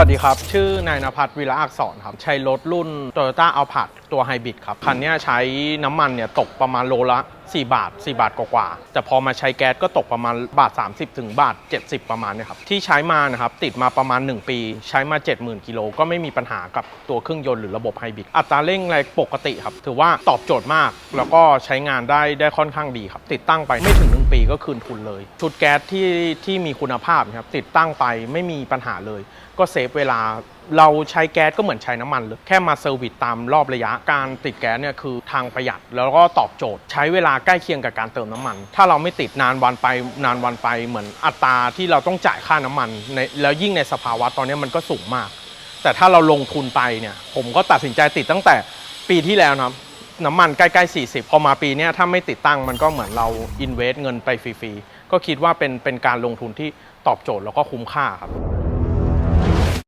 วัสดีครับ ชื่อนายนภัทรวิระอักษรครับ ใช้รถรุ่น Toyota a l p a r d ตัวไฮบริดครับ คันนี้ใช้น้ำมันเนี่ยตกประมาณโลละ 4 บาท 4 บาทกว่าๆแต่พอมาใช้แก๊สก็ตกประมาณบาท 30 ถึงบาท 70 ประมาณเนี่ยครับ ที่ใช้มานะครับ ติดมาประมาณ 1 ปี ใช้มา 70,000 กิโลก็ไม่มีปัญหากับตัวเครื่องยนต์หรือระบบไฮบริดอัตราเร่งอะไรปกติครับ ถือว่าตอบโจทย์มากแล้วก็ใช้งานได้ได้ค่อนข้างดีครับ ติดตั้งไปไม่ถึง 1 ปีก็คืนทุนเลย ชุดแก๊สที่ที่มีคุณภาพครับติดตั้งไปไม่มีปัญหาเลย ก็เซฟเวลาเราใช้แก๊สก็เหมือนใช้น้ำมันเลยแค่มาเซอร์วิสตามรอบระยะการติดแก๊สเนี่ยคือทางประหยัดแล้วก็ตอบโจทย์ ใช้เวลาใกล้เคียงกับการเติมน้ำมัน ถ้าเราไม่ติดนานวันไปนานวันไปเหมือนอัตราที่เราต้องจ่ายค่าน้ำมันในแล้วยิ่งในสภาวะตอนนี้มันก็สูงมาก แต่ถ้าเราลงทุนไปเนี่ยผมก็ตัดสินใจติดตั้งแต่ปีที่แล้วนะครับน้ำมันใกล้ๆ 40 พอมาปีนี้ถ้าไม่ติดตั้งมันก็เหมือนเราอินเวสเงินไปฟรีๆ ก็คิดว่าเป็นเป็นการลงทุนที่ตอบโจทย์แล้วก็คุ้มค่าครับ